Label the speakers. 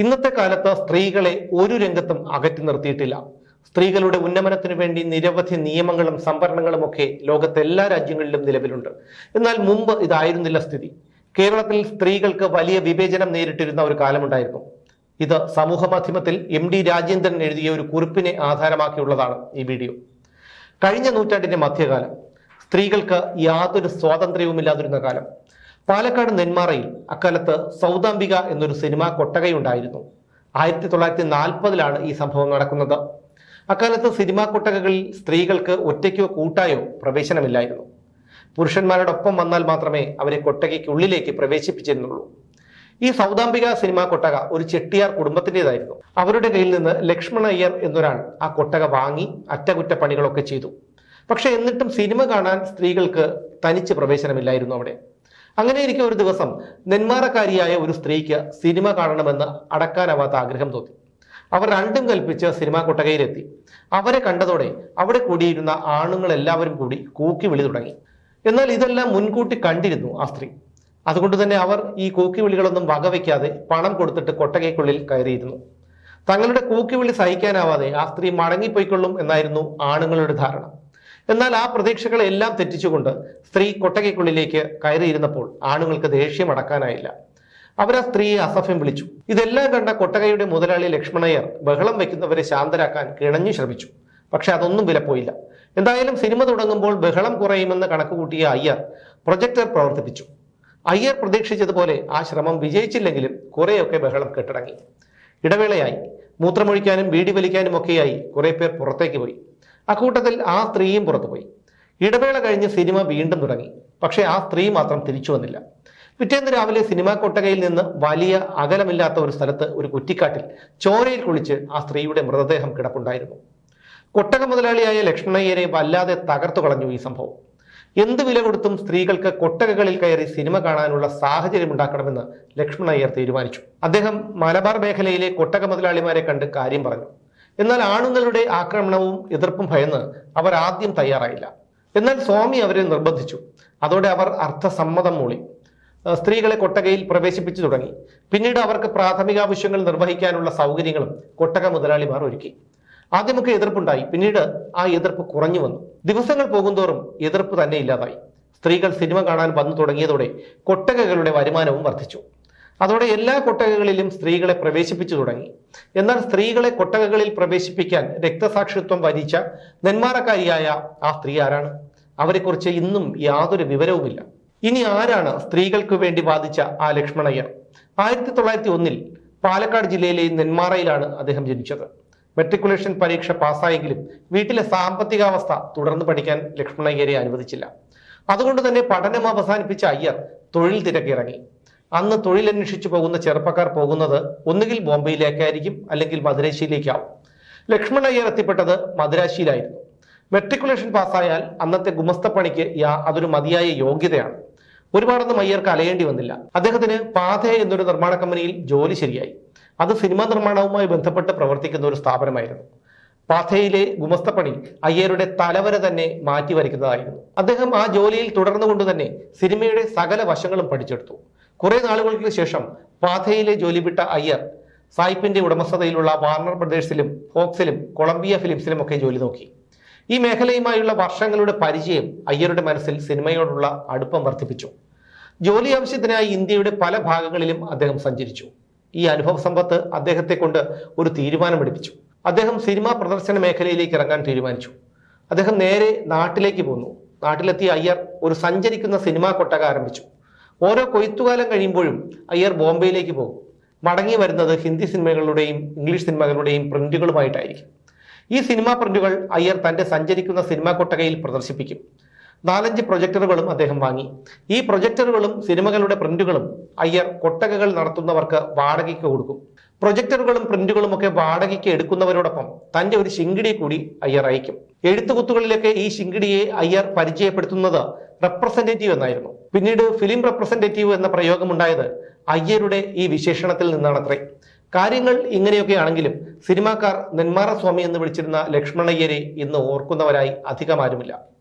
Speaker 1: ഇന്നത്തെ കാലത്ത് സ്ത്രീകളെ ഒരു രംഗത്തും അകറ്റി നിർത്തിയിട്ടില്ല. സ്ത്രീകളുടെ ഉന്നമനത്തിനു വേണ്ടി നിരവധി നിയമങ്ങളും സംവരണങ്ങളും ഒക്കെ ലോകത്തെ എല്ലാ രാജ്യങ്ങളിലും നിലവിലുണ്ട്. എന്നാൽ മുമ്പ് ഇതായിരുന്നില്ല സ്ഥിതി. കേരളത്തിൽ സ്ത്രീകൾക്ക് വലിയ വിവേചനം നേരിട്ടിരുന്ന ഒരു കാലമുണ്ടായിരുന്നു. ഇത് സമൂഹ മാധ്യമത്തിൽ എം ഡി രാജേന്ദ്രൻ എഴുതിയ ഒരു കുറിപ്പിനെ ആധാരമാക്കിയുള്ളതാണ് ഈ വീഡിയോ. കഴിഞ്ഞ നൂറ്റാണ്ടിന്റെ മധ്യകാലം സ്ത്രീകൾക്ക് യാതൊരു സ്വാതന്ത്ര്യവുമില്ലാതിരുന്ന കാലം. പാലക്കാട് നെന്മാറയിൽ അക്കാലത്ത് സൗദാംബിക എന്നൊരു സിനിമ കൊട്ടകയുണ്ടായിരുന്നു. ആയിരത്തി തൊള്ളായിരത്തി നാൽപ്പതിലാണ് ഈ സംഭവം നടക്കുന്നത്. അക്കാലത്ത് സിനിമാ കൊട്ടകകളിൽ സ്ത്രീകൾക്ക് ഒറ്റയ്ക്കോ കൂട്ടായോ പ്രവേശനമില്ലായിരുന്നു. പുരുഷന്മാരോടൊപ്പം വന്നാൽ മാത്രമേ അവരെ കൊട്ടകയ്ക്കുള്ളിലേക്ക് പ്രവേശിപ്പിച്ചിരുന്നുള്ളൂ. ഈ സൗദാംബിക സിനിമാ കൊട്ടക ഒരു ചെട്ടിയാർ കുടുംബത്തിന്റെതായിരുന്നു. അവരുടെ കയ്യിൽ നിന്ന് ലക്ഷ്മണയ്യർ എന്നൊരാൾ ആ കൊട്ടക വാങ്ങി അറ്റകുറ്റപ്പണികളൊക്കെ ചെയ്തു. പക്ഷേ എന്നിട്ടും സിനിമ കാണാൻ സ്ത്രീകൾക്ക് തനിച്ച് പ്രവേശനമില്ലായിരുന്നു അവിടെ. അങ്ങനെ ഇരിക്കെ ഒരു ദിവസം നെന്മാറക്കാരിയായ ഒരു സ്ത്രീക്ക് സിനിമ കാണണമെന്ന് അടക്കാനാവാത്ത ആഗ്രഹം തോന്നി. അവർ രണ്ടും കൽപ്പിച്ച് സിനിമാ കൊട്ടകയിലെത്തി. അവരെ കണ്ടതോടെ അവിടെ കൂടിയിരുന്ന ആണുങ്ങൾ എല്ലാവരും കൂടി കൂക്കി വിളി തുടങ്ങി. എന്നാൽ ഇതെല്ലാം മുൻകൂട്ടി കണ്ടിരുന്നു ആ സ്ത്രീ. അതുകൊണ്ട് തന്നെ അവർ ഈ കൂക്കി വിളികളൊന്നും വകവയ്ക്കാതെ പണം കൊടുത്തിട്ട് കൊട്ടകയ്ക്കുള്ളിൽ കയറിയിരുന്നു. തങ്ങളുടെ കൂക്കിവിളി സഹിക്കാനാവാതെ ആ സ്ത്രീ മടങ്ങിപ്പോയിക്കൊള്ളും എന്നായിരുന്നു ആണുങ്ങളുടെ ധാരണ. എന്നാൽ ആ പ്രതീക്ഷകളെല്ലാം തെറ്റിച്ചുകൊണ്ട് സ്ത്രീ കൊട്ടകയ്ക്കുള്ളിലേക്ക് കയറിയിരുന്നപ്പോൾ ആണുങ്ങൾക്ക് ദേഷ്യം അടക്കാനായില്ല. അവർ ആ സ്ത്രീയെ അസഭ്യം വിളിച്ചു. ഇതെല്ലാം കണ്ട കൊട്ടകയുടെ മുതലാളി ലക്ഷ്മണയ്യർ ബഹളം വയ്ക്കുന്നവരെ ശാന്തരാക്കാൻ കിണഞ്ഞു ശ്രമിച്ചു. പക്ഷെ അതൊന്നും വിലപ്പോയില്ല. എന്തായാലും സിനിമ തുടങ്ങുമ്പോൾ ബഹളം കുറയുമെന്ന് കണക്കുകൂട്ടിയ അയ്യർ പ്രൊജക്ടർ പ്രവർത്തിപ്പിച്ചു. അയ്യർ പ്രതീക്ഷിച്ചതുപോലെ ആ ശ്രമം വിജയിച്ചില്ലെങ്കിലും കുറേയൊക്കെ ബഹളം കെട്ടിടങ്ങി. ഇടവേളയായി. മൂത്രമൊഴിക്കാനും വീടി വലിക്കാനും ഒക്കെയായി കുറേ പേർ പുറത്തേക്ക് പോയി. അക്കൂട്ടത്തിൽ ആ സ്ത്രീയും പുറത്തുപോയി. ഇടവേള കഴിഞ്ഞ് സിനിമ വീണ്ടും തുടങ്ങി. പക്ഷേ ആ സ്ത്രീ മാത്രം തിരിച്ചു വന്നില്ല. പിറ്റേന്ന് രാവിലെ സിനിമാ കൊട്ടകയിൽ നിന്ന് വലിയ അകലമില്ലാത്ത ഒരു സ്ഥലത്ത് ഒരു കുറ്റിക്കാട്ടിൽ ചോരയിൽ കുളിച്ച് ആ സ്ത്രീയുടെ മൃതദേഹം കിടപ്പുണ്ടായിരുന്നു. കൊട്ടക മുതലാളിയായ ലക്ഷ്മണയ്യരെ വല്ലാതെ തകർത്തു കളഞ്ഞു ഈ സംഭവം. എന്ത് വില കൊടുത്തും സ്ത്രീകൾക്ക് കൊട്ടകകളിൽ കയറി സിനിമ കാണാനുള്ള സാഹചര്യം ഉണ്ടാക്കണമെന്ന് ലക്ഷ്മണയ്യർ തീരുമാനിച്ചു. അദ്ദേഹം മലബാർ മേഖലയിലെ കൊട്ടക മുതലാളിമാരെ കണ്ട് കാര്യം പറഞ്ഞു. എന്നാൽ ആണുങ്ങളുടെ ആക്രമണവും എതിർപ്പും ഭയന്ന് അവർ ആദ്യം തയ്യാറായില്ല. എന്നാൽ സ്വാമി അവരെ നിർബന്ധിച്ചു. അതോടെ അവർ അർത്ഥസമ്മതം മൂളി. സ്ത്രീകളെ കൊട്ടകയിൽ പ്രവേശിപ്പിച്ചു തുടങ്ങി. പിന്നീട് അവർക്ക് പ്രാഥമിക ആവശ്യങ്ങൾ നിർവഹിക്കാനുള്ള സൗകര്യങ്ങളും കൊട്ടക മുതലാളിമാർ ഒരുക്കി. ആദ്യമൊക്കെ എതിർപ്പുണ്ടായി. പിന്നീട് ആ എതിർപ്പ് കുറഞ്ഞു വന്നു. ദിവസങ്ങൾ പോകുന്തോറും എതിർപ്പ് തന്നെ ഇല്ലാതായി. സ്ത്രീകൾ സിനിമ കാണാൻ വന്നു തുടങ്ങിയതോടെ കൊട്ടകകളുടെ വരുമാനവും വർദ്ധിച്ചു. അതോടെ എല്ലാ കൊട്ടകകളിലും സ്ത്രീകളെ പ്രവേശിപ്പിച്ചു തുടങ്ങി. എന്നാൽ സ്ത്രീകളെ കൊട്ടകകളിൽ പ്രവേശിപ്പിക്കാൻ രക്തസാക്ഷിത്വം വരിച്ച നെന്മാറക്കാരിയായ ആ സ്ത്രീ ആരാണ്? അവരെക്കുറിച്ച് ഇന്നും യാതൊരു വിവരവുമില്ല. ഇനി ആരാണ് സ്ത്രീകൾക്ക് വേണ്ടി വാദിച്ച ആ ലക്ഷ്മണയ്യർ ആയിരത്തി തൊള്ളായിരത്തി ഒന്നിൽ പാലക്കാട് ജില്ലയിലെ നെന്മാറയിലാണ് അദ്ദേഹം ജനിച്ചത്. മെട്രിക്കുലേഷൻ പരീക്ഷ പാസ്സായെങ്കിലും വീട്ടിലെ സാമ്പത്തികാവസ്ഥ തുടർന്ന് പഠിക്കാൻ ലക്ഷ്മണയ്യരെ അനുവദിച്ചില്ല. അതുകൊണ്ട് തന്നെ പഠനം അവസാനിപ്പിച്ച അയ്യർ തൊഴിൽ തിരക്കിറങ്ങി. അന്ന് തൊഴിലന്വേഷിച്ചു പോകുന്ന ചെറുപ്പക്കാർ പോകുന്നത് ഒന്നുകിൽ ബോംബെയിലേക്കായിരിക്കും അല്ലെങ്കിൽ മദുരാശിയിലേക്കാവും. ലക്ഷ്മണ അയ്യർ എത്തിപ്പെട്ടത് മദുരാശിയിലായിരുന്നു. മെട്രിക്കുലേഷൻ പാസ്സായാൽ അന്നത്തെ ഗുമസ്തപ്പണിക്ക് യാ- അതൊരു മതിയായ യോഗ്യതയാണ്. ഒരുപാടൊന്നും അയ്യർക്ക് അലയേണ്ടി വന്നില്ല. അദ്ദേഹത്തിന് പാഥേ എന്നൊരു നിർമ്മാണ കമ്പനിയിൽ ജോലി ശരിയായി. അത് സിനിമാ നിർമ്മാണവുമായി ബന്ധപ്പെട്ട് പ്രവർത്തിക്കുന്ന ഒരു സ്ഥാപനമായിരുന്നു. പാഥയിലെ ഗുമസ്തപ്പണി അയ്യരുടെ തലവര തന്നെ മാറ്റി വരയ്ക്കുന്നതായിരുന്നു അദ്ദേഹം ആ ജോലിയിൽ തുടർന്നുകൊണ്ട് തന്നെ സിനിമയുടെ സകല വശങ്ങളും പഠിച്ചെടുത്തു. കുറെ നാളുകൾക്ക് ശേഷം പാധയിലെ ജോലി വിട്ട അയ്യർ സായിപ്പിന്റെ ഉടമസ്ഥതയിലുള്ള വാർണർ ബ്രദേഴ്സിലും ഫോക്സിലും കൊളംബിയ ഫിലിംസിലും ഒക്കെ ജോലി നോക്കി. ഈ മേഖലയുമായുള്ള വർഷങ്ങളുടെ പരിചയം അയ്യരുടെ മനസ്സിൽ സിനിമയോടുള്ള അടുപ്പം വർദ്ധിപ്പിച്ചു. ജോലി ആവശ്യത്തിനായി ഇന്ത്യയുടെ പല ഭാഗങ്ങളിലും അദ്ദേഹം സഞ്ചരിച്ചു. ഈ അനുഭവ സമ്പത്ത് അദ്ദേഹത്തെ കൊണ്ട് ഒരു തീരുമാനമെടുപ്പിച്ചു. അദ്ദേഹം സിനിമാ പ്രദർശന മേഖലയിലേക്ക് ഇറങ്ങാൻ തീരുമാനിച്ചു. അദ്ദേഹം നേരെ നാട്ടിലേക്ക് പോന്നു. നാട്ടിലെത്തിയ അയ്യർ ഒരു സഞ്ചരിക്കുന്ന സിനിമാ കൊട്ടക ആരംഭിച്ചു. ഓരോ കൊയ്ത്തുകാലം കഴിയുമ്പോഴും അയ്യർ ബോംബെയിലേക്ക് പോകും. മടങ്ങി വരുന്നത് ഹിന്ദി സിനിമകളുടെയും ഇംഗ്ലീഷ് സിനിമകളുടെയും പ്രിന്റുകളുമായിട്ടായിരിക്കും. ഈ സിനിമാ പ്രിന്റുകൾ അയ്യർ തന്റെ സഞ്ചരിക്കുന്ന സിനിമാ കൊട്ടകയിൽ പ്രദർശിപ്പിക്കും. നാലഞ്ച് പ്രൊജക്ടറുകളും അദ്ദേഹം വാങ്ങി. ഈ പ്രൊജക്ടറുകളും സിനിമകളുടെ പ്രിന്റുകളും അയ്യർ കൊട്ടകകൾ നടത്തുന്നവർക്ക് വാടകയ്ക്ക് കൊടുക്കും. പ്രൊജക്ടറുകളും പ്രിന്റുകളും ഒക്കെ വാടകയ്ക്ക് എടുക്കുന്നവരോടൊപ്പം തന്റെ ഒരു ശിങ്കിടി കൂടി അയ്യർ അയക്കും എഴുത്തുകുത്തുകളിലൊക്കെ ഈ ശിങ്കിടിയെ അയ്യർ പരിചയപ്പെടുത്തുന്നത് റെപ്രസെന്റേറ്റീവ് എന്നായിരുന്നു. പിന്നീട് ഫിലിം റെപ്രസെന്റേറ്റീവ് എന്ന പ്രയോഗമുണ്ടായത് അയ്യരുടെ ഈ വിശേഷണത്തിൽ നിന്നാണത്രേ. കാര്യങ്ങൾ ഇങ്ങനെയൊക്കെയാണെങ്കിലും സിനിമാക്കാർ നെന്മാറ സ്വാമി എന്ന് വിളിച്ചിരുന്ന ലക്ഷ്മണയ്യരെ ഇന്ന് ഓർക്കുന്നവരായി അധികമാരുമില്ല.